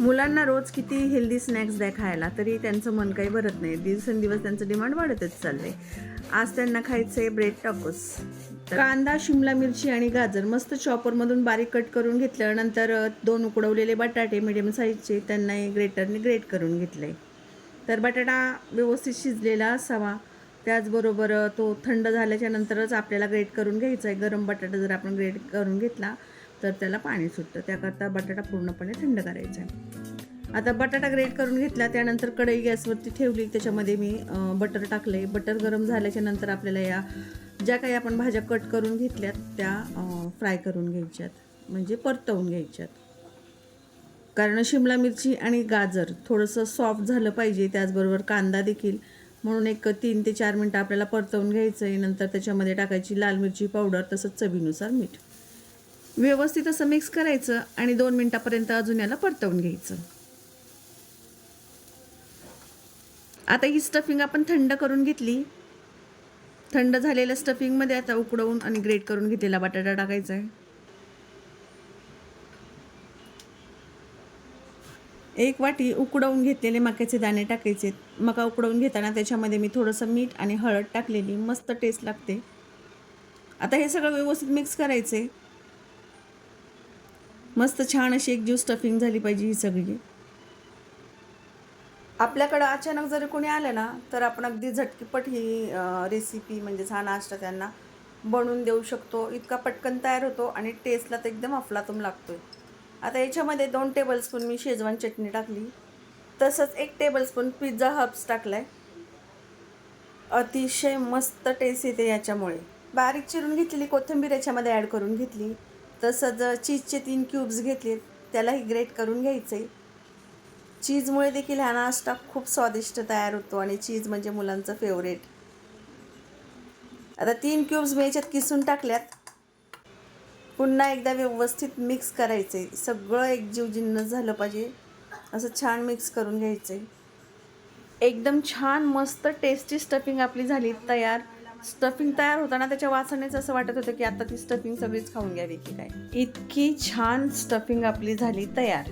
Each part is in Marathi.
मुलांना रोज किती हेल्दी स्नॅक्स द्या खायला तरी त्यांचं मन काही भरत नाही. दिवसेंदिवस त्यांचं डिमांड वाढतच चाललंय. आज त्यांना खायचं आहे ब्रेड टाकोस कांदा शिमला मिरची आणि गाजर मस्त चॉपरमधून बारीक कट करून घेतलं नंतर दोन उकडवलेले बटाटे मिडियम साईजचे त्यांना ग्रेटरने ग्रेट करून घेतले तर बटाटा व्यवस्थित शिजलेला असावा. त्याचबरोबर तो थंड झाल्याच्या नंतरच आपल्याला ग्रेट करून घ्यायचा आहे गरम बटाटा जर आपण ग्रेट करून घेतला तर त्याला पाणी सुटतं. त्याकरता बटाटा पूर्णपणे थंड करायचा आहे. आता बटाटा ग्रेट करून घेतला त्यानंतर कढई गॅसवरती ठेवली. त्याच्यामध्ये मी बटर टाकले बटर गरम झाल्याच्यानंतर आपल्याला या ज्या काही आपण भाज्या कट करून घेतल्यात त्या फ्राय करून घ्यायच्यात. म्हणजे परतवून घ्यायच्यात. कारण शिमला मिरची आणि गाजर थोडंसं सॉफ्ट झालं पाहिजे त्याचबरोबर कांदा देखील. म्हणून एक तीन ते चार मिनटं आपल्याला परतवून घ्यायचं आहे नंतर त्याच्यामध्ये टाकायची लाल मिरची पावडर तसंच चवीनुसार मीठ. व्यवस्थित असं मिक्स करायचं आणि दोन मिनटापर्यंत अजून याला परतवून घ्यायचं. आता ही स्टफिंग आपण थंड करून घेतली. थंड झालेल्या स्टफिंगमध्ये आता उकडवून आणि ग्रेट करून घेतलेला बटाटा टाकायचा आहे. एक वाटी उकडवून घेतलेले मक्याचे दाणे टाकायचे. मका उकडवून घेताना त्याच्यामध्ये मी थोडंसं मीठ आणि हळद टाकलेली. मस्त टेस्ट लागते. आता हे सगळं व्यवस्थित मिक्स करायचे मस्त छान अशी एक जीव स्टफिंग झाली पाहिजे ही सगळी. आपल्याकडं अचानक जरी कोणी आलं ना तर आपण अगदी झटकीपट ही रेसिपी म्हणजेच हा नाश्ता त्यांना बनवून देऊ शकतो. इतका पटकन तयार होतो आणि टेस्टला तर एकदम अफलातून लागतो आहे आता याच्यामध्ये दोन टेबलस्पून मी शेजवान चटणी टाकली. तसंच एक टेबलस्पून पिझ्झा हब्स टाकला आहे अतिशय मस्त टेस्ट येते याच्यामुळे. बारीक चिरून घेतलेली कोथिंबीर याच्यामध्ये ॲड करून घेतली. तसंच चीजचे तीन क्यूब्स घेतले त्यालाही ग्रेट करून घ्यायचे चीजमुळे देखील हा नाश्ता खूप स्वादिष्ट तयार होतो आणि चीज म्हणजे मुलांचं फेवरेट आता तीन क्यूब्स मी याच्यात किसून टाकल्यात. पुन्हा एकदा व्यवस्थित मिक्स करायचं आहे सगळं एकजीव जिन्न झालं पाहिजे. असं छान मिक्स करून घ्यायचं आहे एकदम छान मस्त टेस्टी स्टफिंग आपली झाली तयार. स्टफिंग तयार होताना त्याच्या वासानेच असं वाटत होतं की आता ती स्टफिंग सगळीच खाऊन घ्यावी की काय. इतकी छान स्टफिंग आपली झाली तयार.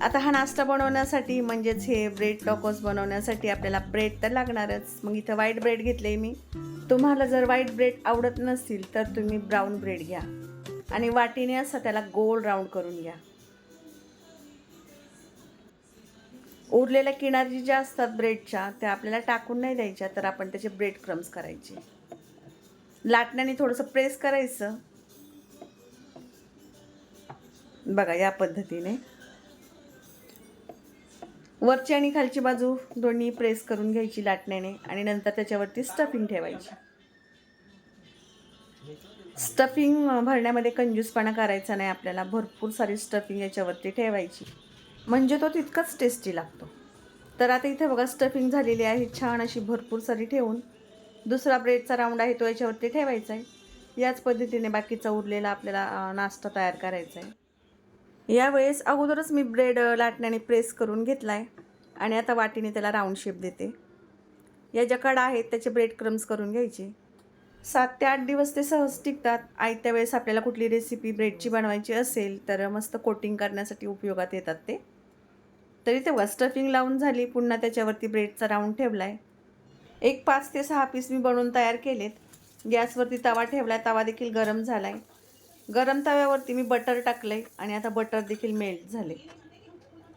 आता हा नाश्ता बनवण्यासाठी म्हणजेच हे ब्रेड टॉकोस बनवण्यासाठी आपल्याला ब्रेड तर लागणारच. मग इथं व्हाईट ब्रेड घेतले मी. तुम्हाला जर व्हाईट ब्रेड आवडत नसतील तर तुम्ही ब्राऊन ब्रेड घ्या. आणि वाटीने असं त्याला गोल राऊंड करून घ्या. उरलेल्या किनारी ज्या असतात ब्रेडच्या त्या आपल्याला टाकून नाही द्यायच्या तर आपण त्याचे ब्रेड क्रम्स करायचे. लाटण्याने थोडंसं प्रेस करायचं. बघा या पद्धतीने. वरची आणि खालची बाजू दोन्ही प्रेस करून घ्यायची लाटण्याने आणि नंतर त्याच्यावरती स्टफिंग ठेवायची. स्टफिंग भरण्यामध्ये कंजूसपणा करायचा नाही आपल्याला भरपूर सारी स्टफिंग याच्यावरती ठेवायची. म्हणजे तो तितकाच टेस्टी लागतो. तर आता इथे बघा स्टफिंग झालेली आहे. छान अशी भरपूर सारी ठेवून. दुसरा ब्रेडचा राऊंड आहे तो याच्यावरती ठेवायचा आहे याच पद्धतीने बाकीचा उरलेला आपल्याला नाश्ता तयार करायचा आहे यावेळेस अगोदरच मी ब्रेड लाटण्याने प्रेस करून घेतला आहे आणि आता वाटीने त्याला राऊंड शेप देते. या ज्या कडा आहेत त्याचे ब्रेड क्रम्स करून घ्यायचे. सात ते आठ दिवस ते सहज टिकतात. आयत्या वेळेस आपल्याला कुठली रेसिपी ब्रेडची बनवायची असेल तर मस्त कोटिंग करण्यासाठी उपयोगात येतात ते. तरी तेव्हा स्टफिंग लावून झाली पुन्हा त्याच्यावरती ब्रेडचा राऊंड ठेवला आहे एक पाच ते सहा पीस मी बनवून तयार केलेत. गॅसवरती तवा ठेवला आहे तवा देखील गरम झाला आहे गरम तव्यावरती मी बटर टाकलं आहे आणि आता बटर देखील मेल्ट झाले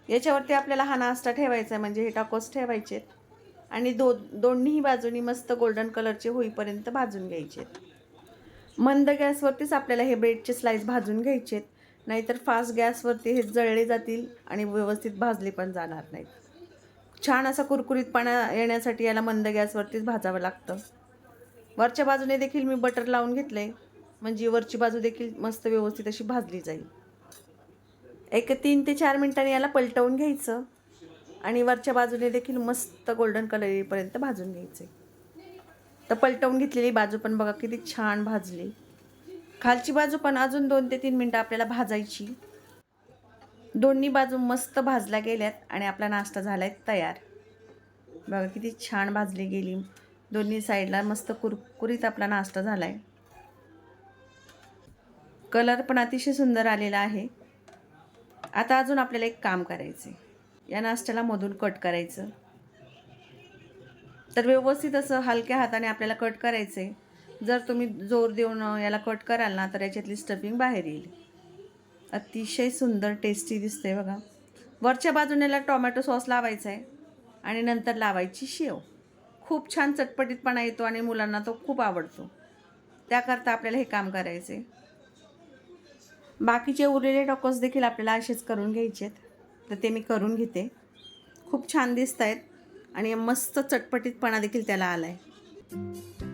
याच्यावरती आपल्याला हा नाश्ता ठेवायचा आहे म्हणजे हे टाकोस ठेवायचे आहेत आणि दो दोन्ही बाजूनी मस्त गोल्डन कलरचे होईपर्यंत भाजून घ्यायचे आहेत मंद गॅसवरतीच आपल्याला हे ब्रेडचे स्लाईस भाजून घ्यायचे आहेत नाहीतर फास्ट गॅसवरती हे जळले जातील आणि व्यवस्थित भाजले पण जाणार नाहीत. छान असा कुरकुरीतपणा येण्यासाठी याला मंद गॅसवरतीच भाजावं लागतं. वरच्या बाजूने देखील मी बटर लावून घेतलं आहे म्हणजे वरची बाजू देखील मस्त व्यवस्थित अशी भाजली जाईल. एक तीन ते चार मिनिटांनी याला पलटवून घ्यायचं आणि वरच्या बाजूने देखील मस्त गोल्डन कलर येईपर्यंत भाजून घ्यायचे तर पलटवून घेतलेली बाजू पण बघा किती छान भाजली. खालची बाजू पण अजून दोन ते तीन मिनटं आपल्याला भाजायची. दोन्ही बाजू मस्त भाजल्या गेल्यात आणि आपला नाश्ता झाला आहे तयार. बघा किती छान भाजली गेली. दोन्ही साईडला मस्त कुरकुरीत आपला नाश्ता झाला आहे कलर पण अतिशय सुंदर आलेला आहे. आता अजून आपल्याला एक काम करायचं आहे या नाश्त्याला मधून कट करायचं. तर व्यवस्थित असं हलक्या हाताने आपल्याला कट करायचं आहे जर तुम्ही जोर देऊन याला कट कराल ना तर याच्यातली स्टफिंग बाहेर येईल. अतिशय सुंदर टेस्टी दिसते बघा. वरच्या बाजूने याला टोमॅटो सॉस लावायचा आहे आणि नंतर लावायची शेव. खूप छान चटपटीतपणा येतो आणि मुलांना तो खूप आवडतो. त्याकरता आपल्याला हे काम करायचे बाकीचे उरलेले टॉकोस देखील आपल्याला असेच करून घ्यायचे आहेत तर ते मी करून घेते. खूप छान दिसत आहेत आणि मस्त चटपटीतपणा देखील त्याला आला आहे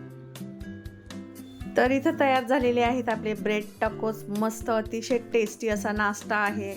तर इथं तयार झालेले आहेत आपले ब्रेड टकोस मस्त अतिशय टेस्टी असा नाश्ता आहे.